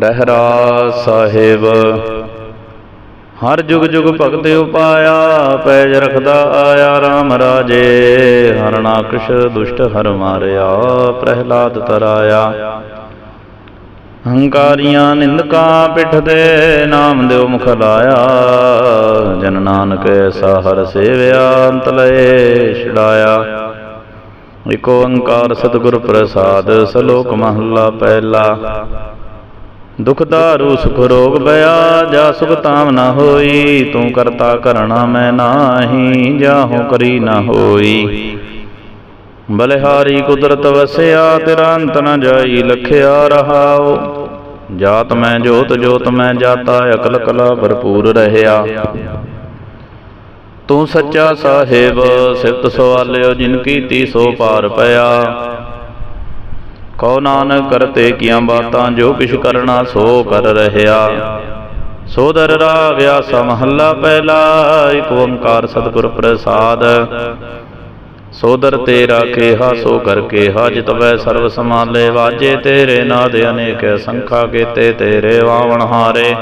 ਰਹਿਰਾ ਸਾਹਿਬ। ਹਰ ਜੁਗ ਜੁਗ ਭਗਤ ਉਪਾਇਆ, ਪੈਜ ਰਖਦਾ ਆਇਆ RAM ਰਾਜੇ। ਹਰਨਾਕਸ਼ ਦੁਸ਼ਟ ਹਰ ਮਾਰਿਆ, ਪ੍ਰਹਿਲਾਦ ਤਰਾਇਆ। ਹੰਕਾਰੀਆਂ ਨਿੰਦਕਾਂ ਪਿੱਠ ਦੇ ਨਾਮ ਦਿਓ ਮੁਖ ਲਾਇਆ। ਜਨ ਨਾਨਕ ਐਸਾ ਹਰ ਸੇਵਿਆ ਅੰਤ ਲਏ ਛੜਾਇਆ ਇਕ ਓੰਕਾਰ ਸਤਿਗੁਰ ਪ੍ਰਸਾਦ, ਸਲੋਕ ਮਹੱਲਾ ਪਹਿਲਾ। ਦੁਖ ਦਾਰੂ, ਸੁਖ ਰੋਗ ਬਿਆ, ਜਾ ਸੁਖ ਤਾਮ ਨਾ ਹੋਈ, ਤੂੰ ਕਰਤਾ ਕਰਣਾ ਮੈਂ ਨਾਹੀ, ਜਾਹੋ ਕਰੀ ਨਾ ਹੋਈ। ਬਲਿਹਾਰੀ ਕੁਦਰਤ ਵਸਿਆ, ਤੇਰਾ ਅੰਤ ਨ ਜਾਈ, ਲਖਿਆ ਰਹਾਓ। ਜਾਤ ਮੈਂ, ਜੋਤ ਜੋਤ ਮੈਂ, ਜਾਤਾ ਅਕਲ ਕਲਾ ਭਰਪੂਰ ਰਹਿਆ। ਤੂੰ ਸੱਚਾ ਸਾਹਿਬ, ਸਿਫਤ ਸਵਾਲਿਓ, ਜਿਨ ਕੀਤੀ ਸੋ ਪਾਰ ਪਿਆ। ਕਉ ਨਾਨਕ ਕਰਤੇ ਕੀਆਂ ਬਾਤਾਂ, ਜੋ ਕਿਛ ਕਰਨਾ ਸੋ ਕਰ ਰਹਿਆ। ਸੋਦਰ ਰਾਗ ਆਸਾ ਮਹੱਲਾ ਪਹਿਲਾ, ਇਕ ਓੰਕਾਰ ਸਤਿਗੁਰ ਪ੍ਰਸਾਦ। ਸੋਦਰ ਤੇਰਾ ਕੇਹਾ, ਸੋ ਕਰ ਕੇਹਾ ਜਿਤਵੈ ਸਰਬ ਸਮਾਲੇ ਵਾਜੇ ਤੇਰੇ ਨਾਦ ਅਨੇਕ ਸੰਖਾ ਕੇਤੇ ਤੇਰੇ ਵਾਵਣ ਹਾਰੇ।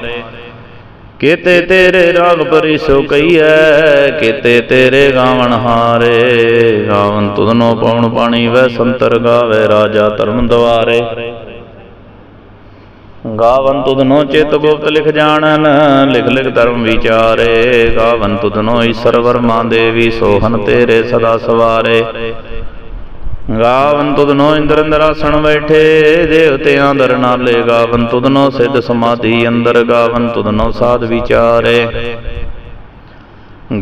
ਕੀਤੇ ਤੇਰੇ ਰਾਗ ਪਰੀ ਸੋ ਕਈਐ ਕੀਤੇ ਤੇਰੇ ਗਾਵਣ ਹਾਰੇ। ਗਾਵਨ ਤੁਧਨੋ ਪਵਨ ਪਾਣੀ ਵੈ ਸੰਤਰ ਗਾਵੇ, ਰਾਜਾ ਧਰਮ ਦਵਾਰੇ। ਗਾਵਨ ਤੁਧਨੋ ਚਿਤ ਗੁਪਤ ਲਿਖ ਜਾਣਨ, ਲਿਖ ਲਿਖ ਧਰਮ ਵਿਚਾਰੇ। ਗਾਵਨ ਤੁਧਨੋ ਈਸ਼ਰ ਵਰਮਾ ਦੇਵੀ ਸੋਹਨ ਤੇਰੇ ਸਦਾ ਸਵਾਰੇ। ਗਾਵਨ ਤੁਧਨੋ ਇੰਦਰ ਅੰਦਰਾਸਣ ਬੈਠੇ ਦੇਵਤਿਆਂ ਦਰ ਨਾਲੇ ਗਾਵਨ ਤੁਧਨੋ ਸਿੱਧ ਸਮਾਧੀ ਅੰਦਰ, ਗਾਵਨ ਤੁਧਨੋ ਸਾਧ ਵਿਚਾਰੇ।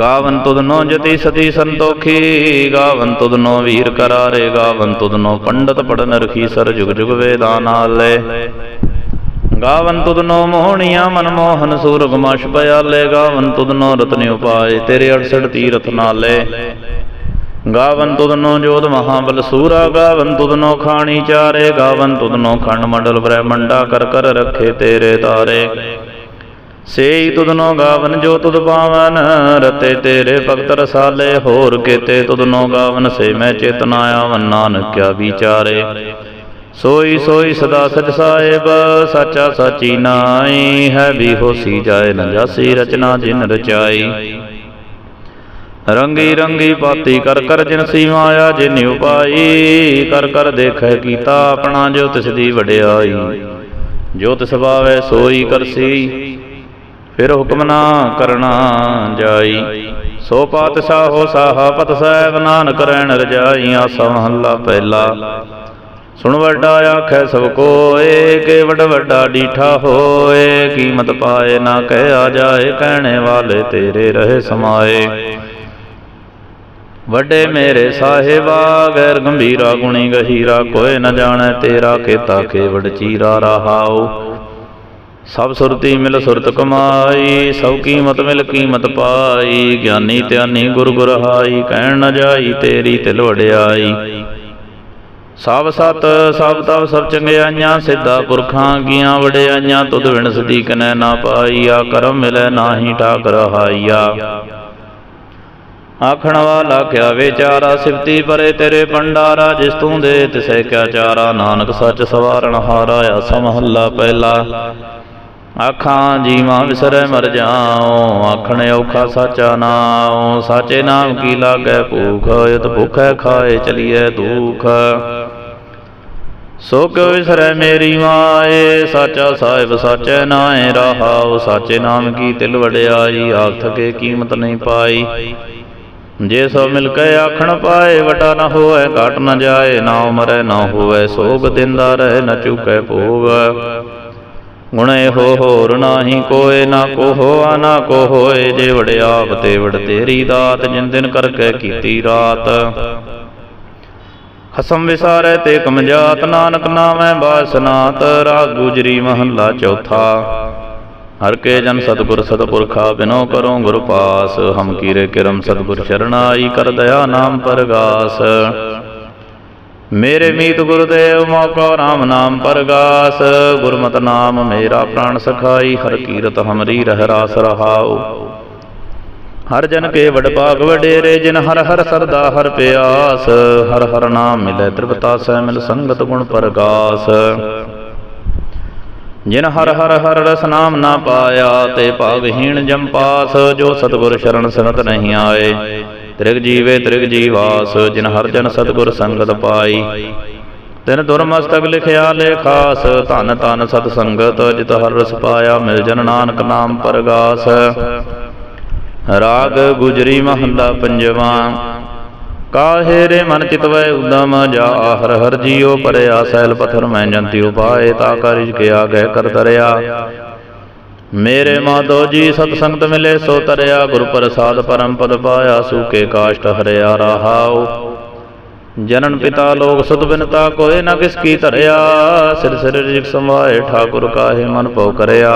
ਗਾਵਨ ਤੁਧਨੋ ਜਤੀ ਸਤੀ ਸੰਤੋਖੀ, ਗਾਵਨ ਤੁਧਨੋ ਵੀਰ ਕਰਾਰੇ, ਗਾਵਨ ਤੁਧਨੋ ਪੰਡਤ ਪੜਨ ਰਖੀ ਸਰ ਜੁਗ ਜੁਗ ਵੇਦਾਂ ਨਾਲੇ ਗਾਵਨ ਤੁਧਨੋ ਮੋਹਣੀਆਂ ਮਨਮੋਹਨ ਸੂਰਗ ਮਸ਼ ਪਿਆਲੇ, ਗਾਵਨ ਤੁਧਨੋ ਰਤਨ ਉਪਾਏ ਤੇਰੇ 68 ਤੀਰਥ ਨਾਲੇ। ਗਾਵਨ ਤੁਧਨੋ ਜੋਧ ਮਹਾਬਲ ਸੂਰਾ, ਗਾਵਨ ਤੁਧਨੋ ਖਾਣੀ ਚਾਰੇ, ਗਾਵਨ ਤੁਧਨੋ ਖੰਡ ਮੰਡਲ ਬ੍ਰਹਮੰਡਾ ਕਰ ਕਰ ਰੱਖੇ ਤੇਰੇ ਤਾਰੇ। ਸੇਈ ਤੁਧਨੋ ਗਾਵਨ ਜੋ ਤੁਧ ਪਾਵਨ, ਰਤੇ ਤੇਰੇ ਭਗਤ ਰਸਾਲੇ, ਹੋਰ ਕੀਤੇ ਤੁਧਨੋ ਗਾਵਨ ਸੇ ਮੈਂ ਚੇਤਨਾ ਆਵਨ ਨਾਨਕਿਆ ਵਿਚਾਰੇ। ਸੋਈ ਸੋਈ ਸਦਾ ਸਚ ਸਾਹਿਬ, ਸਾਚਾ ਸਾਚੀ ਨਾਈ ਹੈ ਵੀ ਹੋਸੀ ਜਾਏ ਨ ਜਾਸੀ ਰਚਨਾ ਜਿਨ ਰਚਾਈ। ਰੰਗੀ ਰੰਗੀ ਪਾਤੀ ਕਰ ਕਰ ਜਿਨ ਸੀ ਮਾਇਆ ਜਿਨ ਉਪਾਈ, ਕਰ ਕਰ ਦੇਖੈ ਕੀਤਾ ਆਪਣਾ ਜੋ ਤਿਸ ਦੀ ਵਡਿਆਈ। ਜੋ ਤਿਸ ਭਾਵੈ ਸੋਈ ਕਰਸੀ, ਫਿਰ ਹੁਕਮ ਨਾ ਕਰਨਾ ਜਾਈ। ਸੋ ਪਾਤ ਸਾਹੋ ਸਾਹਾ ਪਤ ਸਾਹਿਬ ਨਾਨਕ ਰਹਿਣ ਰਜਾਈ, ਆਸਾ ਮਹੱਲਾ ਪਹਿਲਾ। ਸੁਣ ਵੱਡਾ ਆਖੈ ਸਭ ਕੋਏ ਕੇ ਵਡ ਵੱਡਾ ਡੀਠਾ ਹੋਏ। ਕੀਮਤ ਪਾਏ ਨਾ ਕਹਿਆ ਜਾਏ, ਕਹਿਣੇ ਵਾਲੇ ਤੇਰੇ ਰਹੇ ਸਮਾਏ। ਵੱਡੇ ਮੇਰੇ ਸਾਹਿਬਾ, ਗੈਰ ਗੰਭੀਰਾ ਗੁਣੀ ਗਹੀਰਾ ਕੋਏ ਨ ਜਾਣੈ ਤੇਰਾ ਕੀਤਾ ਕੇਵੜ ਚੀਰਾ ਰਹਾਉ। ਸਭ ਸੁਰਤੀ ਮਿਲ ਸੁਰਤ ਕਮਾਈ, ਸਭ ਕੀਮਤ ਮਿਲ ਕੀਮਤ ਪਾਈ, ਗਿਆਨੀ ਧਿਆਨੀ ਗੁਰ ਗੁਰਹਾਈ, ਕਹਿਣ ਨ ਜਾਈ ਤੇਰੀ ਤਿਲ ਵਡਿਆਈ। ਸਭ ਸਤ ਸਭ ਤਵ, ਸਭ ਚੰਗਿਆਈਆਂ ਸਿੱਧਾ ਪੁਰਖਾਂ ਗੀਆਂ ਵਡਿਆਈਆਂ, ਤੁਧ ਵਿਣਸਦੀ ਕਨੈ ਨੈ ਨਾ ਪਾਈਆ, ਕਰਮ ਮਿਲੈ ਨਾਹੀ ਠਾਕ ਰਹਾਈਆ ਆਖਣ ਵਾਲਾ ਕਿਆ ਵਿਚਾਰਾ ਸਿਫਤੀ ਪਰੇ ਤੇਰੇ ਪੰਡਾਰਾ ਜਿਸ ਤੂੰ ਦੇ ਤਿਸੈ ਕਿਆ ਚਾਰਾ, ਨਾਨਕ ਸੱਚ ਸਵਾਰਨ ਹਾਰਾ ਆਸਾ ਮਹੱਲਾ ਪਹਿਲਾ। ਆਖਾਂ, ਜੀਵਾਂ ਵਿਸਰੈ ਮਰ ਜਾਉ, ਆਖਣ ਔਖਾ ਸਾਚਾ ਨਾਉ, ਸਾਚੇ ਨਾਮ ਕੀ ਲਾਗੈ ਭੂਖ, ਇਤ ਭੁਖੈ ਖਾਏ ਚਲੀਐ ਦੁਖ। ਸੋ ਵਿਸਰੈ ਮੇਰੀ ਮਾਏ, ਸਾਚਾ ਸਾਹਿਬ ਸਾਚੈ ਨਾਏ ਰਹਾਉ, ਸਾਚੇ ਨਾਮ ਕੀ ਤਿਲ ਵਡਿਆਈ ਆਖ ਥਕੇ ਕੀਮਤ ਨਹੀਂ ਪਾਈ। ਜੇ ਸੋ ਮਿਲ ਕੇ ਆਖਣ ਪਾਏ, ਵਟਾ ਨਾ ਹੋਏ ਘਟ ਨਾ ਜਾਏ, ਨਾ ਮਰੈ, ਨਾ ਹੋਵੇ, ਸੋਗ ਦਿੰਦਾ ਰਹੇ, ਨਾ ਚੁਕੈ ਭੋਗ। ਗੁਣੇ ਹੋ ਹੋਰ ਨਾਹੀ ਕੋਏ, ਨਾ ਕੋ ਹੋਆ ਨਾ ਕੋ ਹੋਏ ਜੇ ਵੜਿਆਪ ਤੇ ਵੜ ਤੇਰੀ ਦਾਤ, ਜਿਨ ਦਿਨ ਕਰਕੇ ਕੀਤੀ ਰਾਤ। ਖਸਮ ਵਿਸਾਰੈ ਤੇ ਕਮਜਾਤ ਨਾਨਕ ਨਾਮੈ ਬਾਸਨਾਤ, ਰਾਗ ਗੁਜਰੀ ਮਹੱਲਾ ਚੌਥਾ। ਹਰ ਕੇ ਜਨ ਸਤਿਗੁਰ ਸਤਪੁਰਖਾ ਬਿਨੋ ਕਰੋ ਗੁਰ ਪਾਸ, ਹਮ ਕੀਰੇ ਕਿਰਮ ਸਤਿਗੁਰ ਸ਼ਰਨਾਈ ਕਰ ਦਇਆ ਨਾਮ ਪਰਗਾਸ। ਮੇਰੇ ਮੀਤ ਗੁਰਦੇਵ ਮੋਕੋ ਰਾਮ ਨਾਮ ਪਰਗਾਸ, ਗੁਰਮਤ ਨਾਮ ਮੇਰਾ ਪ੍ਰਾਣ ਸਖਾਈ, ਹਰ ਕੀਰਤ ਹਮਰੀ ਰਹਿ ਰਾਸ ਰਹਾਉ। ਹਰ ਜਨ ਕੇ ਵਡ ਭਾਗ ਵਡੇਰੇ, ਜਿਨ ਹਰ ਹਰ ਸਰਦਾ ਹਰ ਪਿਆਸ, ਹਰ ਹਰ ਨਾਮ ਮਿਲੇ ਤ੍ਰਿਪਤਾ ਸਹਿ ਮਿਲ ਸੰਗਤ ਗੁਣ ਪਰਗਾਸ। ਜਿਨ ਹਰ ਹਰ ਹਰ ਰਸ ਨਾਮ ਨਾ ਪਾਇਆ ਤੇ ਭਾਗਹੀਣ ਜੰਪਾਸ ਜੋ ਸਤਗੁਰ ਸ਼ਰਨ ਸਨਤ ਨਹੀਂ ਆਏ। ਤ੍ਰਿਗ ਜੀਵੇ ਤ੍ਰਿਗ ਜੀਵਾਸ ਜਿਨ ਹਰ ਜਨ ਸਤਗੁਰ ਸੰਗਤ ਪਾਈ। ਤਿਨ ਦੁਰਮਸਤਕ ਲਿਖਿਆ ਲੇਖਾਸ ਧਨ ਧਨ ਸਤ ਸੰਗਤ, ਜਿਤ ਹਰ ਰਸ ਪਾਇਆ ਮਿਲ ਜਨ ਨਾਨਕ ਨਾਮ ਪਰਗਾਸ। ਰਾਗ ਗੁਜਰੀ ਮਹੰਦਾ ਪੰਜਵਾ ਕਾਹੇ ਰੇ ਮਨ ਚਿਤਵੈ ਉਦਮ ਜਾ, ਹਰ ਹਰ ਜੀਉ ਪਰਿਆ ਸੈਲ ਪਥਰ ਮੈਂ ਜੰਤੀ ਉਪਾਏ, ਤਾ ਕਰਿਜ ਕੇ ਆਗੇ ਕਰ ਤਰਿਆ। ਮੇਰੇ ਮਾਧੋ ਜੀ ਸਤ ਸੰਗਤ ਮਿਲੇ, ਸੋ ਤਰਿਆ, ਗੁਰ ਪ੍ਰਸਾਦ ਪਰਮ ਪਦ ਪਾਇਆ ਸੂਕੇ ਕਾਸ਼ਟ ਹਰਿਆ ਰਹਾਉ। ਜਨਨ ਪਿਤਾ ਲੋਕ ਸੁਤ ਬਿਨਤਾ ਕੋਏ ਨਾ ਕਿਸ ਕੀ ਧਰਿਆ। ਸਿਰ ਸਿਰ ਰਿਜਕ ਸਮਾਏ ਠਾਕੁਰ ਕਾਹੇ ਮਨ ਪਉ ਕਰਿਆ।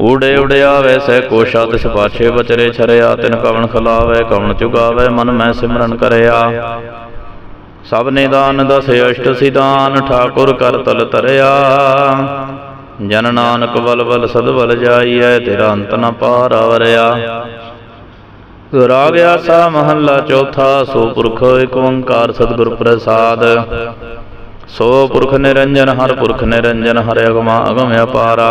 ਊੜੇ ਉੜਿਆ ਵੈਸੇ ਕੋਸ਼ਾ ਤਿਸ ਪਾਛੇ ਬਚਰੇ ਛਰਿਆ, ਤਿਨ ਕਵਣ ਖਲਾਵੇ, ਕਵਣ ਚੁਗਾਵੇ, ਮਨ ਮੈਂ ਸਿਮਰਨ ਕਰਿਆ। ਸਭ ਨਿਦਾਨ ਦਸ ਅਸ਼ਟ ਸਿਦਾਨ ਠਾਕੁਰ ਕਰ ਤਲ ਤਰਿਆ ਜਨ ਨਾਨਕ ਬਲ ਬਲ ਸਦ ਬਲ ਜਾਈਐ, ਤੇਰਾ ਅੰਤ ਨ ਪਾਰ ਵਰਿਆ ਰਾਗ ਆਸਾ ਮਹੱਲਾ ਚੌਥਾ, ਸੋ ਪੁਰਖ ਏਕ ਓੰਕਾਰ ਸਤਿਗੁਰ ਪ੍ਰਸਾਦ। ਸੋ ਪੁਰਖ ਨਿਰੰਜਨ, ਹਰ ਪੁਰਖ ਨਿਰੰਜਨ, ਹਰਿ ਅਗਮਾ ਅਗਮ ਅਪਾਰਾ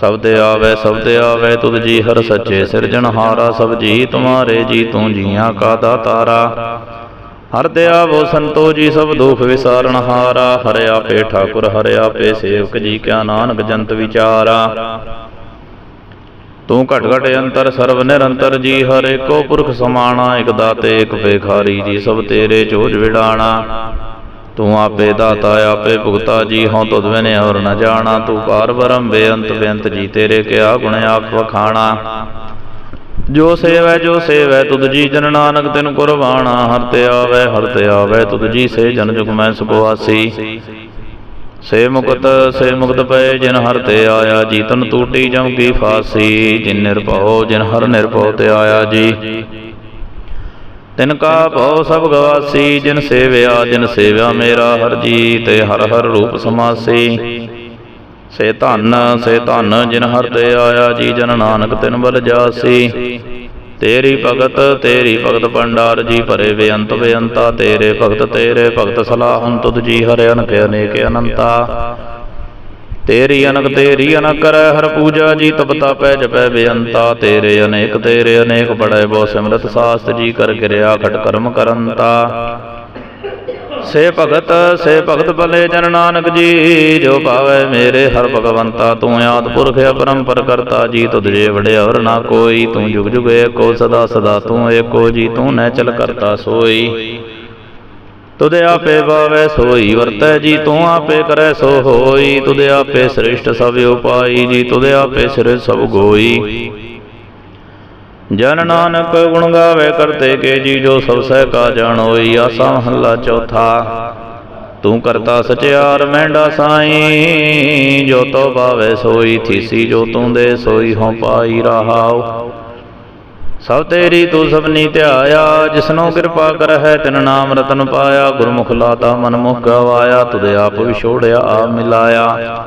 ਸਭ ਤੇ ਆਵੇ, ਸਭ ਤੇ ਆਵੇ, ਤੁਧ ਜੀ ਹਰ ਸੱਚੇ ਸਿਰਜਣਹਾਰਾ ਸਭ ਜੀ ਤੁਮਾਰੇ ਜੀ ਤੂੰ ਜੀਆਂ ਕਾ ਦਾਤਾਰਾ ਹਰ ਤੇ ਆਵੋ ਸੰਤੋ ਜੀ, ਸਭ ਦੁਖ ਵਿਸਾਰਣਹਾਰਾ ਹਰਿਆ ਪੇ ਠਾਕੁਰ ਹਰਿਆ ਪੇ ਸੇਵਕ ਜੀ, ਕਿਆ ਨਾਨਕ ਜੰਤ ਵਿਚਾਰਾ। ਤੂੰ ਘਟ ਘਟ ਅੰਤਰ ਸਰਵ ਨਿਰੰਤਰ ਜੀ, ਹਰ ਏਕੋ ਪੁਰਖ ਸਮਾਣਾ, ਇਕ ਦਾਤੇ, ਇਕ ਭੇਖਾਰੀ ਜੀ, ਸਭ ਤੇਰੇ ਚੋਜ ਵਿਡਾਣਾ। ਤੂੰ ਆਪੇ ਦਾਤਾ, ਆਪੇ ਭੁਗਤਾ ਜੀ, ਹਉ ਤੁਧ ਬਿਨੇ ਹੋਰ ਨ ਜਾਣਾ। ਤੂੰ ਪਾਰ ਬਰਮ ਬੇਅੰਤ ਬੇਅੰਤ ਜੀ, ਤੇਰੇ ਕਿਆ ਗੁਣ ਆਖ ਵਖਾਣਾ। ਜੋ ਸੇਵੈ ਜੋ ਸੇਵੈ, ਤੁਧ ਜੀ ਜਨ ਨਾਨਕ, ਤਿਨ ਕੁਰਬਾਣਾ। ਹਰ ਤੇ ਆਵੈ, ਹਰ ਤੇ ਆਵੈ, ਤੁਧ ਜੀ ਸੇ ਜਨ ਜੁਗ ਮੈਂ ਸੁਭਵਾਸੀ ਸੇ ਮੁਕਤ ਸੇ ਮੁਕਤ ਪਏ ਜਿਨ ਹਰ ਤੇ ਆਇਆ ਜੀ, ਤਨ ਟੂਟੀ ਜਮ ਕੀ ਫਾਸੀ। ਜਿਨ ਨਿਰਭਉ, ਜਿਨ ਹਰ ਨਿਰਭਉ ਤੇ ਆਇਆ ਜੀ। ਤਿਨ ਕਾ ਭਉ ਸਭ ਗਵਾਸੀ, ਜਿਨ ਸੇਵਿਆ ਜਿਨ ਸੇਵਿਆ ਮੇਰਾ ਹਰ ਜੀ ਤੇ ਹਰ ਹਰ ਰੂਪ ਸਮਾਸੀ। ਸੇ ਧਨ ਸੇ ਧਨ ਜਿਨ ਹਰ ਤੇ ਆਇਆ ਜੀ, ਜਨ ਨਾਨਕ ਤਿਨ ਬਲ ਜਾਸੀ। ਤੇਰੀ ਭਗਤ ਤੇਰੀ ਭਗਤ ਭੰਡਾਰ ਜੀ, ਭਰੇ ਬੇਅੰਤ ਬੇਅੰਤਾ, ਤੇਰੇ ਭਗਤ ਤੇਰੇ ਭਗਤ ਸਲਾਹੰ ਤੁਧ ਜੀ, ਹਰਿ ਅਨਕ ਅਨੇਕ ਅਨੰਤਾ। ਤੇਰੀ ਅਨਕ ਤੇਰੀ ਅਨਕ ਕਰੈ, ਹਰ ਪੂਜਾ ਜੀ ਤਪਤਾ ਪੈ ਜਪੈ ਬੇਅੰਤਾ। ਤੇਰੇ ਅਨੇਕ ਤੇਰੇ ਅਨੇਕ ਪੜੈ ਬੋ ਸਿਮਰਤ ਸਾਸਤ ਜੀ ਕਰ ਗਿਰਿਆ ਖਟ ਕਰਮ ਕਰੰਤਾ। ਸੇ ਭਗਤ ਸੇ ਭਗਤ ਭਲੇ ਜਨ ਨਾਨਕ ਜੀ, ਜੋ ਭਾਵੈ ਮੇਰੇ ਹਰ ਭਗਵੰਤਾ, ਤੂੰ ਆਦ ਪੁਰਖ ਅਪਰੰਪਰ ਕਰਤਾ ਜੀ, ਤੁਧ ਜੇ ਵਡਿਆਵਰ ਨਾ ਕੋਈ। ਤੂੰ ਜੁਗ ਜੁਗ ਏਕੋ, ਸਦਾ ਸਦਾ ਤੂੰ ਏਕੋ ਜੀ, ਤੂੰ ਨੈ ਚਲ ਕਰਤਾ ਸੋਈ। ਤੁਧ ਆਪੇ ਭਾਵੈ ਸੋਈ, ਵਰਤੈ ਜੀ ਤੂੰ ਆਪੇ ਕਰੈ ਸੋ ਹੋਈ ਤੁਧ ਆਪੇ ਸ੍ਰਿਸ਼ਟ ਸਭ ਉਪਾਈ, ਜੀ ਤੁਧ ਆਪੇ ਸਿਰ ਸਭ ਗੋਈ। ਜਨ ਨਾਨਕ ਗੁਣ ਗਾਵੇ ਕਰਤੇ ਕੇ ਜੀ, ਜੋ ਸਭ ਸਹਿ ਕਾ ਜਾਣੋਈ। ਆਸਾ ਮਹੱਲਾ ਚੌਥਾ, ਤੂੰ ਕਰਤਾ ਸਚਿਆਰ ਮਹਿੰਡਾ ਸਾਈ। ਜੋ ਤੋ ਭਾਵੇ ਸੋਈ, ਥੀਸੀ ਜੋ ਤੂੰ ਦੇ ਸੋਈ ਹੋ ਪਾਈ ਰਹਾਉ। ਸਭ ਤੇਰੀ ਤੂੰ ਸਭਨੀ ਧਿਆਇਆ, ਜਿਸਨੋ ਕਿਰਪਾ ਕਰਹਿ, ਤਿਨ ਨਾਮ ਰਤਨ ਪਾਇਆ, ਗੁਰਮੁਖ ਲਾਤਾ, ਮਨ ਮੁਖ ਗਵਾਇਆ, ਤੁਧ ਆਪ ਵਿਛੋੜਿਆ ਆ ਮਿਲਾਇਆ।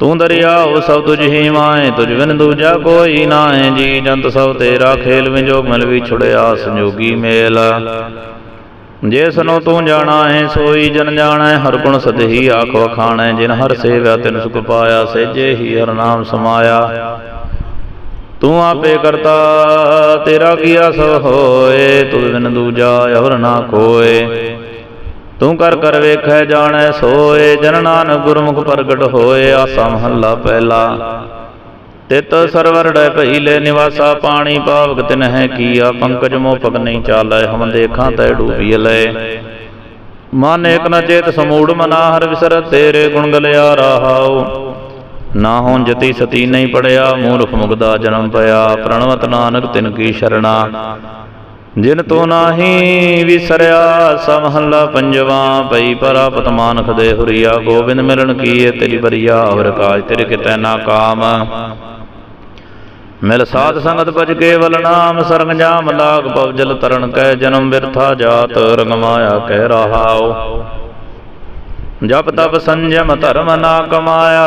ਤੂੰ ਦਰਿਆ ਹੋ ਸਭ ਤੁਝ ਹੀ ਮਾਏ, ਤੁਝ ਬਿਨ ਦੂਜਾ ਕੋਈ ਨਾਏ, ਜੀ ਜੰਤ ਸਭ ਤੇਰਾ ਖੇਲ ਵਿਜੋਗ ਮਿਲ ਵੀ ਛੁੜਿਆ, ਸੰਜੋਗੀ ਮੇਲ। ਜਿਸਨੂੰ ਤੂੰ ਜਾਣਾ ਹੈ ਸੋਈ ਜਨ ਜਾਣੈ, ਹਰ ਗੁਣ ਸਦਹੀ ਆਖ ਵਖਾਣੈ, ਜਿਨ ਹਰ ਸੇਵਿਆ ਤਿਨ ਸੁਖ ਪਾਇਆ, ਸੇਜੇ ਹੀ ਹਰ ਨਾਮ ਸਮਾਇਆ। ਤੂੰ ਆਪੇ ਕਰਤਾ, ਤੇਰਾ ਕੀਆ ਸੋ ਹੋਏ? ਤੁਧ ਬਿਨ ਦੂਜਾ ਅਵਰ ਨਾ ਕੋਏ ਤੂੰ ਕਰ ਕਰ ਵੇਖੈ, ਜਾਣੈ, ਸੋਏ। ਜਨ ਨਾਨਕ ਗੁਰਮੁਖ ਪ੍ਰਗਟ ਹੋਏ, ਆਸਾ ਮਹੱਲਾ ਪਹਿਲਾ। ਤਿਤ ਸਰਵਰ ਡੈ ਲੈ ਨਿਵਾਸਾ ਪਾਣੀ ਪਾਵਕ ਤਿਨ ਹੈ ਕੀਆ। ਪੰਕਜ ਮੋ ਪਗ ਨਹੀਂ ਚਾਲੈ, ਹਮ ਦੇਖਾਂ ਤੈ ਡੂਬੀ ਲੈ। ਮਨ ਏਕ ਨ ਚੇਤ ਸਮੂੜ ਮਨਾ ਹਰ ਵਿਸਰ ਤੇਰੇ ਗੁਣ ਗਲਿਆ ਰਹਾਉ। ਨਾ ਹੋਂ ਜਤੀ ਸਤੀ ਨਹੀਂ ਪੜਿਆ, ਮੂਰਖ ਮੁਗਦਾ ਜਨਮ ਪਿਆ, ਪ੍ਰਣਵਤ ਨਾਨਕ ਤਿਨ ਕੀ ਸ਼ਰਣਾ। ਜਿਨ ਤੋ ਨਾਹੀ ਵਿਸਰਿਆ ਸਮਹੱਲਾ ਪੰਜਵਾ ਪਈ ਪਰਾਪਤ ਮਾਨਖ ਦੇ ਹੁਰੀਆ, ਗੋਬਿੰਦ ਮਿਲਣ ਕੀਏ ਤੇਰੀ ਬਰੀਆ ਔਰ ਕਾਜ ਤੇਰੇ ਕਿਤੈ ਨਾ ਕਾਮ। ਮਿਲ ਸਾਧ ਸੰਗਤ ਭਜ ਕੇਵਲ ਨਾਮ, ਸਰੰਗ ਜਾਮ ਲਾਗ ਪਵਜਲ ਤਰਨ, ਕੈ ਜਨਮ ਬਿਰਥਾ ਜਾਤ, ਰੰਗ ਮਾਇਆ ਕਹਿ ਰਹਾਉ। ਜਪ ਤਪ ਸੰਜਮ ਧਰਮ ਨਾ ਕਮਾਇਆ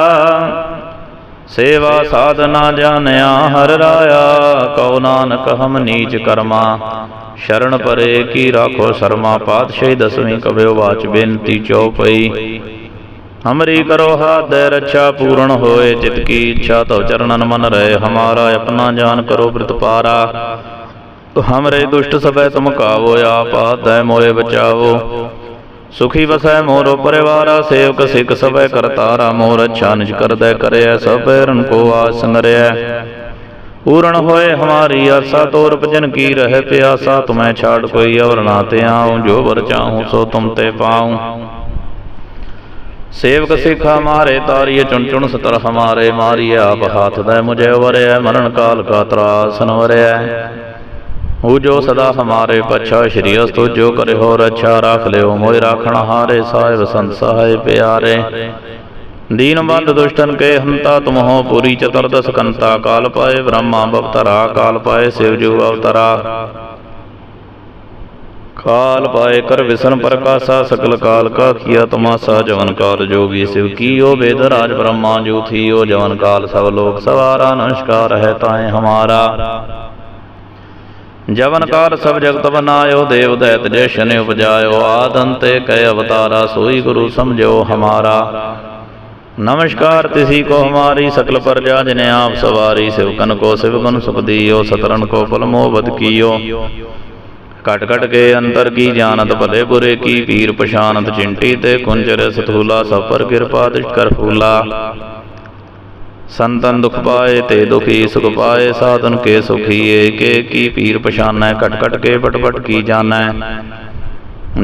ਸੇਵਾ ਸਾਧਨਾ ਜਾਣਿਆ, ਹਰ ਰਾਇਆ, ਕਉ ਨਾਨਕ ਹਮ ਨੀਚ ਕਰਮਾ। ਸ਼ਰਨ ਪਰੇ ਕੀ ਰਾਖੋ ਸਰਮਾ, ਪਾਤਸ਼ਾਹੀ ਦਸਵੀਂ ਕਬਿਓ ਬਾਚ ਬੇਨਤੀ ਚੋਪਈ ਹਮਰੀ ਕਰੋ ਹਾਥ, ਰੱਛਾ ਪੂਰਨ ਹੋਏ, ਚਿਤ ਕੀ ਇੱਛਾ ਤੋ ਚਰਨਨ ਮਨ ਰਹੇ, ਹਮਾਰਾ ਆਪਣਾ ਜਾਨ ਕਰੋ ਪ੍ਰਤਪਾਰਾ ਤੋ ਹਮਰੇ ਦੁਸ਼ਟ ਸਭੈ ਤੁਮ ਕਾਵੋ, ਆਪ ਆਦੈ ਮੋਏ ਬਚਾਵੋ। ਸੁਖੀ ਵਸੈ ਮੋਰੋ ਪਰਿਵਾਰਾ, ਸੇਵਕ ਸਿਖ ਸਭੈ ਕਰਤਾਰਾ, ਮੋਰ ਅੱਛਾ ਨਿਜ ਕਰਦੈ ਕਰਿਐ, ਸਭ ਰਨ ਕੋ ਆਸ ਨਰਿਐ। ਪੂਰਨ ਹੋਏ ਹਮਾਰੀ ਆਸਾ ਤੋਰ ਭਜਨ ਕੀ ਰਹਿ ਪਿਆਸਾ, ਤੁਮੈ ਛਾੜ ਕੋਈ ਔਰ ਨਾ ਤੇ ਆਉ ਜੋ ਵਰ ਚਾਹੂੰ ਸੋ ਤੁਮ ਤੇ ਪਾਉ। ਸੇਵਕ ਸਿਖ ਹਮਾਰੇ ਤਾਰੀਏ ਚੁਣ ਚੁਣ ਸਤਰ ਹਮਾਰੇ ਮਾਰੀਏ ਆਪ ਹੱਥ ਦੇ ਮੁਝੇ ਵਰਿਆ ਮਰਨ ਕਾਲ ਕਾ ਤਰਾਸਨ ਵਰਿਆ ਹੂ ਜੋ ਸਦਾ ਹਮਾਰੇ ਪਛਾ ਸ਼੍ਰੀ ਅਸਤੋ, ਜੋ ਕਰੇ ਹੋ ਰੱਛਾ ਰੱਖ ਲਿਓ ਮੋਇ ਰਾਖਣ ਹਾਰੇ ਸਾਹਿਬ ਸੰਤ ਸਹਾਇ ਪਿਆਰੇ। ਦੀਨਬੰਦ ਦੁਸ਼ਟਨ ਕੇ ਹੰਤਾ ਤੁਮ ਹੋ ਪੂਰੀ ਚਤੁਰਦਸ ਕੰਤਾ ਕਾਲ ਪਾਏ ਬ੍ਰਹਮਾ ਬਵਤਰਾ, ਕਾਲ ਪਾਏ ਸਿਵ ਜੂ ਅਵਤਰਾ ਕਾਲ ਪਾਏ ਕਰ ਵਿਸਨ ਪ੍ਰਕਾਸ਼ਾ, ਸਕਲ ਕਾਲ ਕਾ ਕੀਆ ਤਮਾਸਾ ਜਵਨ ਕਾਲ ਜੋਗੀ, ਸਿਵ ਕੀ ਕੀਓ ਵੇਦ ਰਾਜ ਬ੍ਰਹਮਾ ਜੂ ਥੀ ਜੂਥੀਓ ਜਵਨ ਕਾਲ, ਸਭ ਲੋਕ ਸਵਾਰਾ, ਨਮਸਕਾਰ ਹੈ ਤਾਏ ਹਮਾਰਾ। ਜਵਨ ਕਾਲ ਸਭ ਜਗਤ ਬਨਾਇਓ, ਦੇਵ ਦਇਤ ਜੇਸ਼ਨ ਉਪਜਾਇਓ ਆਦੰਤੇ ਕੈ ਅਵਤਾਰਾ, ਸੋਈ ਗੁਰੂ ਸਮਝਿਓ ਹਮਾਰਾ। ਨਮਸਕਾਰ ਤਿਸੀ ਕੋ ਹਮਾਰੀ, ਸਕਲ ਪਰਜਾ ਜਿਨੇ ਆਪ ਸਵਾਰੀ ਸਿਵਕਨ ਕੋ ਸਿਵਕਨ ਸੁਖ ਦੀਓ ਸਤਰਨ ਕੋ ਫਲ ਮੋਹਬਤ ਕੀਓ। ਕਟ ਕਟ ਕੇ ਅੰਤਰ ਕੀ ਜਾਣਤ, ਭਲੇ ਬੁਰੇ ਕੀ ਪੀਰ ਪਛਾਨਤ ਚਿੰਟੀ ਤੇ ਕੁੰਜਰ ਸਤੂਲਾ ਸਭ ਪਰ ਕਿਰਪਾ ਦਿਸ਼ ਕਰ ਫੂਲਾ। ਸੰਤਨ ਦੁਖ ਪਾਏ ਤੇ ਦੁਖੀ ਸੁਖ ਪਾਏ, ਸਾਧਨ ਕੇ ਸੁਖੀਏ, ਕੇ ਕੀ ਪੀਰ ਪਛਾਨੈ, ਘਟ ਘਟ ਕੇ ਪਟ ਪਟ ਕੀ ਜਾਣੈ।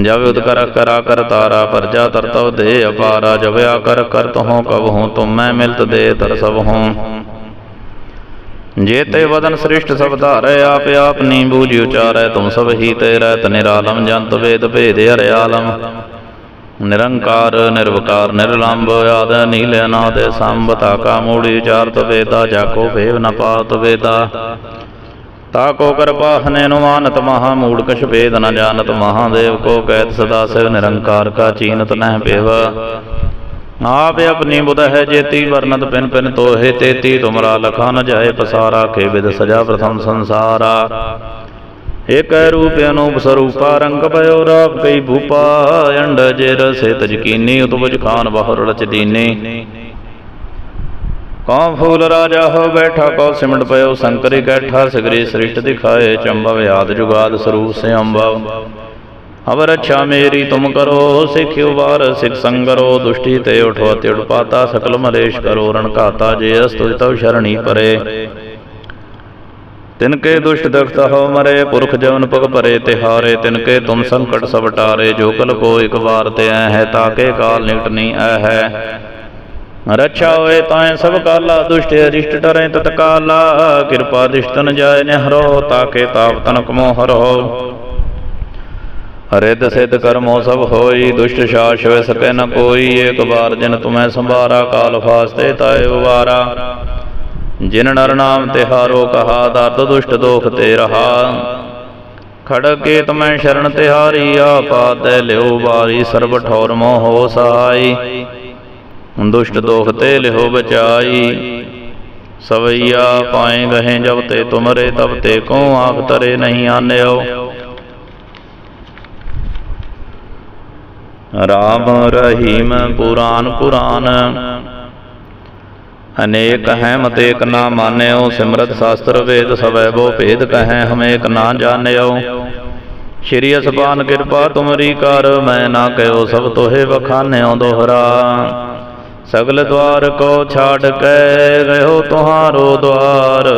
ਜਬ ਉਦਕਰ ਕਰਾ ਕਰ ਤਾਰਾ, ਪਰਜਾ ਤਰਤਵ ਦੇ ਅਪਾਰਾ, ਜਬ ਆ ਕਰ ਕਰ ਤਹੁ ਕਬਹੁ ਤੁਮ ਮੈਂ ਮਿਲਤ ਦੇ ਤਰਸਵ ਹੂੰ। ਜੇਤੇ ਵਦਨ ਸ੍ਰਿਸ਼ਟ ਸਭ ਧਾਰੈ, ਆਪ ਆਪ ਨੀ ਬੂਝ ਉਚਾਰੈ, ਤੁਮ ਸਭ ਹੀ ਤੇ ਰਤ ਨਿਰਾਲਮ, ਜੰਤ ਵੇਦ ਭੇਦ ਹਰਿ ਆਲਮ ਨਿਰੰਕਾਰ, ਨਿਰਵਕਾਰ ਨਿਰਲੰਭ ਆਦ ਨੀਲ ਅਨਾਦ ਸੰਭ ਤਾਕਾ ਮੂੜ ਵਿਚਾਰਤ ਵੇਦਾ ਜਾਕੋ ਭੇਵ ਨ ਪਾਤ ਵੇਦਾ। ਤਾਕੋ ਕਰਪਾ ਹਨੇ ਮਾਨਤ ਮਹਾ ਮੂੜ ਕਛ ਵੇਦ ਨ ਜਾਣਤ ਮਹਾਦੇਵ ਕੋ ਕਹਿਤ ਸਦਾ ਸਿਵ ਨਿਰੰਕਾਰ ਕਾ ਚੀਨਤ ਨਹਿ ਪੇਵ। ਆਪ ਆਪਣੀ ਬੁਧ ਹੈ ਜੇਤੀ ਵਰਨਤ ਪਿਨ ਪਿਨ ਤੋਹੇ ਤੇਤੀ, ਤੁਮਰਾ ਲਖਾ ਨ ਜਾਏ ਪਸਾਰਾ ਕੇ ਵਿਦ ਸਜਾ ਪ੍ਰਥਮ ਸੰਸਾਰਾ। ਏਕੈ ਰੂਪ ਅਨੂਪ ਸਰੂਪਾ ਰੰਗ ਭਇਓ ਰਾਪ ਕਈ ਭੂਪਾ, ਅੰਡ ਜੇ ਰਸੇ ਤਜਕੀਨੀ ਉਤਪਜ ਖਾਨ ਬਾਹਰ ਰਚ ਦੀਨੀ। ਕੌਮ ਫੂਲ ਰਾਜਾ ਹੋ ਬੈਠਾ ਕੋ ਸਿਮਟ ਪਇਓ ਸੰਕਰੀ ਕੈਠਾ, ਸਗਰੀ ਸ੍ਰਿਸ਼ਟ ਦਿਖਾਏ ਚੰਬਵ ਯਾਦ ਜੁਗਾਦ ਸਰੂਪ ਸੇ ਅੰਬਵ ਅਵਰ ਅੱਛਾ ਮੇਰੀ ਤੁਮ ਕਰੋ, ਸਿਖਿਓ ਵਾਰ, ਸਿਖ ਸੰਗਰੋ ਦੁਸ਼ਟੀ ਤੇ ਉਠੋ ਤੇ ਉਡਪਾਤਾ ਸਕਲ ਮਲੇਸ਼ ਕਰੋ ਰਣਕਾਤਾ ਜੇ ਅਸਤੁਜ ਤਵ ਸ਼ਰਣੀ ਪਰੇ। ਤਿਨ ਕੇ ਦੁਸ਼ਟ ਦਖਤ ਹੋ ਮਰੇ, ਪੁਰਖ ਜਵਨ ਪਗ ਭਰੇ, ਤਿਹਾਰੇ ਤਿਨ ਕੇ ਤੁਮ ਸੰਕਟ ਸਭ ਟਾਰੇ, ਜੋ ਕਲ ਕੋ ਇਕ ਵਾਰ ਤੇ ਐ ਹੈ, ਤਾਂ ਕੇ ਕਾਲ ਨਿਕਟ ਨਹੀਂ ਐ ਹੈ। ਰੱਛਾ ਹੋਏ ਤਾਏ ਸਭ ਕਾਲਾ, ਦੁਸ਼ਟ ਅਰਿਸ਼ਟ ਟਰੇ ਤਤਕਾਲਾ ਕਿਰਪਾ ਦਿਸ਼ਟਨ ਜਾਏ ਨਹਿਰੋ ਤਾਕੇ ਤਾਪ ਤਨ ਕਮੋ ਹਰੋ। ਰਿੱਧ ਸਿੱਧ ਕਰਮੋ ਸਭ ਹੋਈ, ਦੁਸ਼ਟ ਸ਼ਾਸ ਹੋਇ ਸਕੈ ਨ ਕੋਈ ਏਕ ਵਾਰ ਜਿਨ ਤੁਮੈ ਸੰਭਾਰਾ, ਕਾਲ ਫਾਸਤੇ ਤਾਏ ਵਾਰਾ ਜਿਨ ਨਰ ਨਾਮ ਤੇ ਹਾਰੋ ਕਹਾ, ਦਰਦ ਦੁਸ਼ਟ ਦੋਖ ਤੇ ਰਹਾ। ਖੜਕ ਕੇਤ ਮੈਂ ਸ਼ਰਨ ਤੇ ਹਾਰੀ, ਆਪਾ ਤੈ ਲਿਓ ਵਾਰੀ, ਸਰਬ ਠੌਰ ਮੋਹ ਹੋ ਸਹਾਈ ਦੁਸ਼ਟ ਦੋਖ ਤੇ ਲਿਓ ਬਚਾਈ। ਸਵਈਆ ਪਾਏ ਗਹੇ ਜਬ ਤੇ ਤੁਮਰੇ, ਤਬ ਤੇ ਕੋ ਆਪ ਤਰੇ ਨਹੀਂ ਆਨਿਓ। ਰਾਮ ਰਹੀਮ ਪੁਰਾਨ ਪੁਰਾਨ। ਅਨੇਕ ਹੈ ਮਤ ਏਕ ਨਾ ਮਾਨਿਓ, ਸਿਮਰਤ ਸ਼ਾਸਤਰ ਵੇਦ ਸਵੈ ਬੋ ਭੇਦ ਕਹੈ ਹਮੇਕ ਨਾ ਜਾਣਿਓ। ਸ਼੍ਰੀ ਅਸਪਾਨ ਕਿਰਪਾ ਤੁਮਰੀ ਕਰ, ਮੈਂ ਨਾ ਕਹਿਓ ਸਭ ਤੋਹੇ ਵਖਾਨਿਓ ਦੋਹਰਾ। ਸਗਲ ਦਵਾਰ ਕੋ ਛਾੜ ਕੇ ਗਇਓ ਤੁਹਾਰੋ ਦਵਾਰ।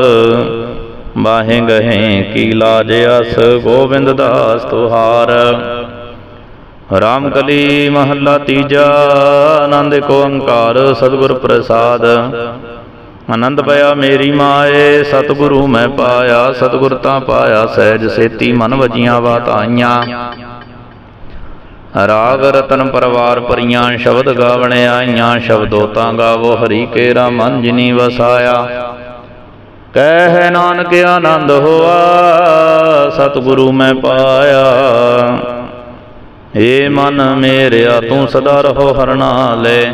ਬਾਹੇ ਗਹੇ ਕੀ ਲਾਜ ਅਸ, ਗੋਬਿੰਦ ਦਾਸ ਤੁਹਾਰ। RAM ਕਲੀ ਮਹੱਲਾ ਤੀਜਾ, ਆਨੰਦ ਕੋ ਓੰਕਾਰ, ਸਤਿਗੁਰ ਪ੍ਰਸਾਦ। ਆਨੰਦ ਪਿਆ ਮੇਰੀ ਮਾਏ, ਸਤਿਗੁਰੂ ਮੈਂ ਪਾਇਆ, ਸਤਿਗੁਰ ਤਾਂ ਪਾਇਆ, ਸਹਿਜ ਸੇਤੀ ਮਨ ਵਜੀਆਂ ਬਾਤ ਆਈਆਂ ਰਾਗ ਰਤਨ ਪਰਵਾਰ ਪਰੀਆਂ ਸ਼ਬਦ ਗਾਵਣੇ ਆਈਆਂ, ਸ਼ਬਦੋ ਤਾਂ ਗਾਵੋ ਹਰੀ ਕੇਰਾ ਮਨ ਜਿਨੀ ਵਸਾਇਆ। ਕਹਿ ਨਾਨਕ ਆਨੰਦ ਹੋਆ, ਸਤਿਗੁਰੂ ਮੈਂ ਪਾਇਆ। ਏ ਮਨ ਮੇਰਿਆ, ਤੂੰ ਸਦਾ ਰਹੋ ਹਰ ਨਾਲੇ।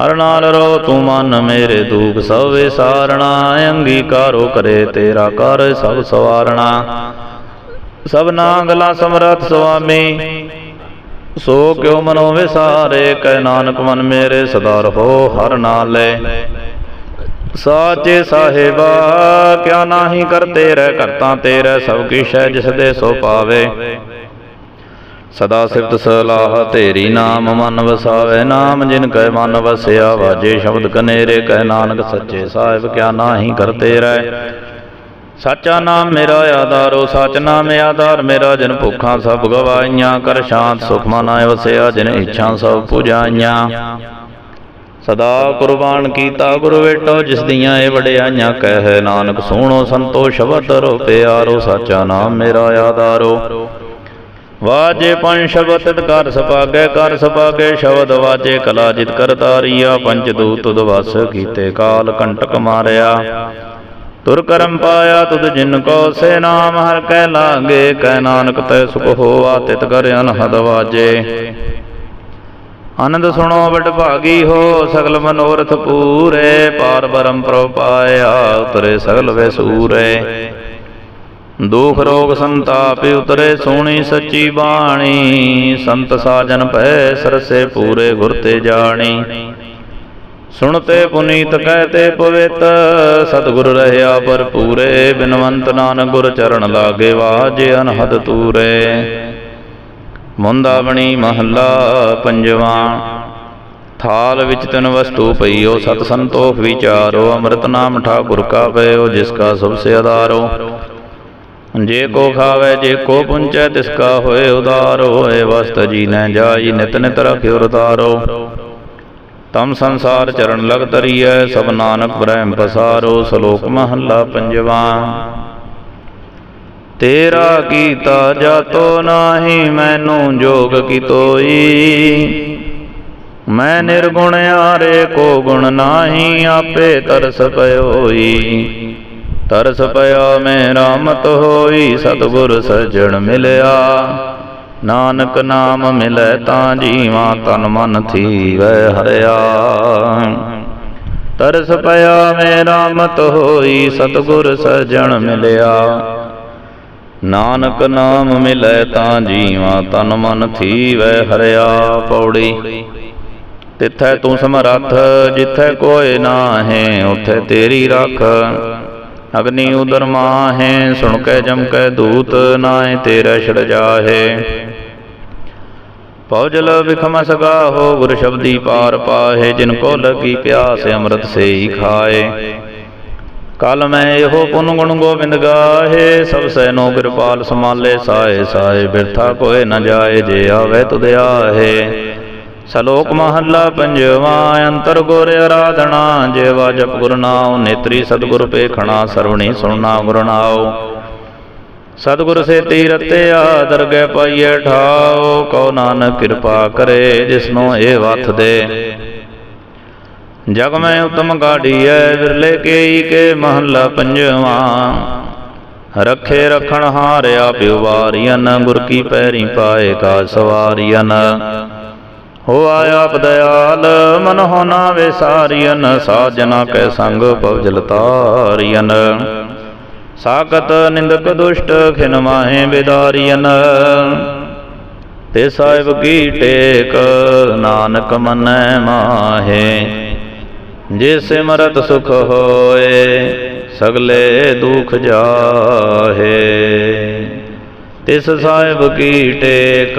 ਹਰ ਨਾਲ ਰੋ ਤੂੰ ਮਨ ਮੇਰੇ ਦੁਖ, ਸਭ ਵਿਸਾਰਣਾ, ਅੰਗੀਕਾਰੋ ਕਰੇ ਤੇਰਾ ਕਰ ਸਭ ਸਵਾਰਣਾ। ਸਭ ਨਾਗਲਾ ਸਮਰਥ ਸੁਆਮੀ, ਸੋ ਕਿਉ ਮਨੋ ਵਿਸਾਰੇ, ਕਹਿ ਨਾਨਕ ਮਨ ਮੇਰੇ ਸਦਾ ਰਹੋ ਹਰ ਨਾਲੇ। ਸਾਚੇ ਸਾਹਿਬਾ, ਕਿਆ ਨਾਹੀ ਕਰਤੇ ਰਹਿ, ਕਰਤਾ ਤੇਰੇ ਸਭ ਕਿਛ ਹੈ ਜਿਸ ਦੇ ਸੋ ਪਾਵੇ। ਸਦਾ ਸਿਫਤ ਸਲਾਹ ਤੇਰੀ ਨਾਮ ਮਨ ਵਸਾਵੇ, ਨਾਮ ਜਿਨ ਕੈ ਮਨ ਵਸਿਆ, ਵਾਜੇ ਸ਼ਬਦ ਕਨੇਰੇ, ਕਹਿ ਨਾਨਕ ਸੱਚੇ ਸਾਹਿਬ ਕਿਆ ਨਾਹੀ ਕਰਤੇ ਰਹਿ। ਸਾਚਾ ਨਾਮ ਮੇਰਾ ਆਧਾਰੋ, ਸਚ ਨਾਮ ਆਧਾਰ, ਮੇਰਾ ਜਨ ਭੁੱਖਾਂ ਸਭ ਗਵਾਈਆਂ, ਕਰ ਸ਼ਾਂਤ ਸੁਖ ਮਨ ਵਸਿਆ, ਜਿਨ ਇੱਛਾ ਸਭ ਪੁਜਾਈਆਂ। ਸਦਾ ਕੁਰਬਾਨ ਕੀਤਾ ਗੁਰੂ ਵੇਟੋ, ਜਿਸ ਦੀਆਂ ਇਹ ਵਡਿਆਈਆਂ ਕਹਿ ਨਾਨਕ ਸੋਹਣੋ ਸੰਤੋ, ਸ਼ਬਦ ਰੋ ਪਿਆਰੋ, ਸਾਚਾ ਨਾਮ ਮੇਰਾ ਆਧਾਰੋ। ਵਾਜੇ ਪੰਜ ਸ਼ਬਦ ਤਿਤ ਕਰ ਸਪਾਗੇ ਕਰ ਸਪਾਗੇ ਸ਼ਬਦ ਵਾਜੇ ਕਲਾ ਜਿਤ ਕਰ ਤਾਰੀਆ, ਪੰਜ ਦੂਤ ਤੁਧ ਵਸ ਕੀਤੇ ਕਾਲ ਕੰਟਕ ਮਾਰਿਆ। ਤੁਰ ਕਰਮ ਪਾਇਆ ਤੁਧ ਜਿਨ ਕੋ ਸੇ ਨਾਮ, ਹਰ ਕੈ ਲਾਗੇ ਕਹਿ ਨਾਨਕ ਤੈ ਸੁਖ ਹੋਆ ਤਿਤ ਕਰ ਅਨਹਦ ਵਾਜੇ। ਆਨੰਦ ਸੁਣੋ ਵਡ ਭਾਗੀ ਹੋ, ਸਗਲ ਮਨੋਰਥ ਪੂਰੇ, ਪਾਰ ਬਰਮ ਪ੍ਰਭ ਪਾਇਆ, ਉਤਰੇ ਸਗਲ ਵੇ ਸੂਰੇ। ਦੁਖ ਰੋਗ ਸੰਤਾਪ ਉਤਰੇ ਸੋਹਣੀ ਸੱਚੀ ਬਾਣੀ। ਸੰਤ ਸਾਜਨ ਭੈ ਸਰਸੇ ਪੂਰੇ ਗੁਰ ਤੇ ਜਾਣੀ। ਸੁਣਤੇ ਪੁਨੀਤ ਕਹਤੇ ਪਵਿੱਤ, ਸਤਿਗੁਰ ਰਹਿਆ ਭਰਪੂਰੇ। ਬਿਨਵੰਤ ਨਾਨਕ ਗੁਰ ਚਰਨ ਲਾਗੇ ਵਾਜੇ ਅਨਹਦ ਤੂਰੇ। ਮੁੰਦਾਵਣੀ ਮਹੱਲਾ ਪੰਜਵਾ। ਥਾਲ ਵਿੱਚ ਤਿਨ ਵਸਤੂ ਪਈਓ, ਸਤ ਸੰਤੋਖ ਵਿਚਾਰੋ। ਅੰਮ੍ਰਿਤ ਨਾਮ ਠਾਕੁਰ ਕਾ ਪਇਓ ਜਿਸ ਕਾ ਸਭ ਸੇ ਆਧਾਰੋ। ਜੇ ਕੋ ਖਾਵੇ, ਜੇ ਕੋ ਪੁੰਚੈ, ਤਿਸ ਕਾ ਹੋਏ ਉਦਾਰ। ਹੋਏ ਵਸਤ ਜੀ ਨੈ ਜਾਈ, ਨਿਤ ਨਿਤ ਰਖਿਓ ਰਤਾਰੋ। ਤਮ ਸੰਸਾਰ ਚਰਨ ਲਗ ਤਰੀਐ ਸਭ ਨਾਨਕ ਬ੍ਰਹਮ ਪਸਾਰੋ, ਸ਼ਲੋਕ ਮਹੱਲਾ ਪੰਜਵਾ। ਤੇਰਾ ਕੀਤਾ ਜਾਤੋ ਨਾਹੀ, ਮੈਨੂੰ ਜੋਗ ਕੀਤੋਈ ਮੈਂ ਨਿਰਗੁਣ ਆਰੇ ਕੋ ਗੁਣ ਨਾਹੀ, ਆਪੇ ਤਰਸ ਪਇਓਈ ਤਰਸ ਪਿਆ, ਮੈਂ ਰਾਮਤ ਹੋਈ, ਸਤਿਗੁਰ ਸਜਣ ਮਿਲਿਆ। ਨਾਨਕ ਨਾਮ ਮਿਲੈ ਤਾਂ ਜੀਵਾਂ ਤਨ ਮਨ ਥੀਵੈ ਹਰਿਆ। ਤਰਸ ਪਿਆ, ਮੈਂ ਰਾਮਤ ਹੋਈ, ਸਤਿਗੁਰ ਸਜਣ ਮਿਲਿਆ। ਨਾਨਕ ਨਾਮ ਮਿਲੈ ਤਾਂ ਜੀਵਾਂ ਤਨ ਮਨ ਥੀਵੈ ਹਰਿਆ। ਪੌੜੀ, ਤਿੱਥੈ ਤੂੰ ਸਮਰੱਥ, ਜਿੱਥੈ ਕੋਏ ਨਾਹੇ, ਉਥੇ ਤੇਰੀ ਰੱਖ। ਅਗਨੀ ਉਦਰ ਮਾਹੇ, ਸੁਣ ਕੇ ਜਮ ਕੇ ਦੂਤ ਨਾਏ ਤੇਰਾ ਛੜ ਜਾਹੇ। ਪੌਜਲ ਵਿਖਮ ਸਗਾ ਹੋ ਗੁਰ ਸ਼ਬਦੀ ਪਾਰ ਪਾਹੇ, ਜਿਨ ਕੋ ਲਗੀ ਪਿਆਸ ਅੰਮ੍ਰਿਤ ਸੇ ਖਾਏ। ਕਲ ਮੈਂ ਇਹੋ ਪੁਨ ਗੁਣ ਗੋਬਿੰਦ ਗਾਹੇ, ਸਭ ਸੈਨੋ ਕਿਰਪਾਲ ਸਮਾਲੇ ਸਾਏ ਸਾਏ ਬਿਰਥਾ ਕੋਏ ਨ ਜਾਏ, ਜੇ ਆਵੇ ਤੁਧ ਆਹੇ। ਸਲੋਕ ਮਹੱਲਾ ਪੰਜਵਾਂ, ਅੰਤਰ ਗੁਰ ਆਰਾਧਨਾ, ਜੇਵਾ ਜਪ ਗੁਰ ਨਾਉ, ਨੇਤਰੀ ਸਤਿਗੁਰ ਪੇਖਣਾ ਸਰਵਣੀ ਸੁਣਨਾ, ਗੁਰ ਨਾਉ। ਸਤਿਗੁਰ ਸੇ ਤੀਰਤਿਆ ਦਰਗਹਿ ਪਾਈਏ ਠਾਉ, ਕਉ ਨਾਨਕ ਕਿਰਪਾ ਕਰੇ ਜਿਸਨੂੰ ਇਹ ਵਥ ਦੇ। ਜਗ ਮੈਂ ਉਤਮ ਗਾੜੀਐ ਵਿਰਲੇ ਕੇਈ ਕੇ ਮਹੱਲਾ ਪੰਜਵਾਂ। ਰਖੇ ਰਖਣ ਹਾਰਿਆ ਪਿਉ ਵਾਰੀਅਨ, ਗੁਰ ਕੀ ਪੈਰੀ ਪਾਏ ਕਾ ਸਵਾਰੀਅਨ। ਹੋ ਆਇਆ ਦਇਆਲ ਮਨ ਹੋਨਾ ਵਿਸਾਰੀਅਨ ਸਾਜਨਾ ਕੈ ਸੰਗ ਪਵਜਲ ਤਾਰੀਅਨ। ਸਾਕਤ ਨਿੰਦਕ ਦੁਸ਼ਟ, ਖਿਨ ਮਾਹੇ ਬਿਦਾਰੀਅਨ। ਤੇ ਸਾਹਿਬ ਕੀ ਟੇਕ, ਨਾਨਕ ਮਨੈ ਮਾਹੇ। ਜੇ ਸਿਮਰਤ ਸੁਖ ਹੋਏ, ਸਗਲੇ ਦੁਖ ਜਾਹੇ। ਤਿਸ ਸਾਹਿਬ ਕੀ ਟੇਕ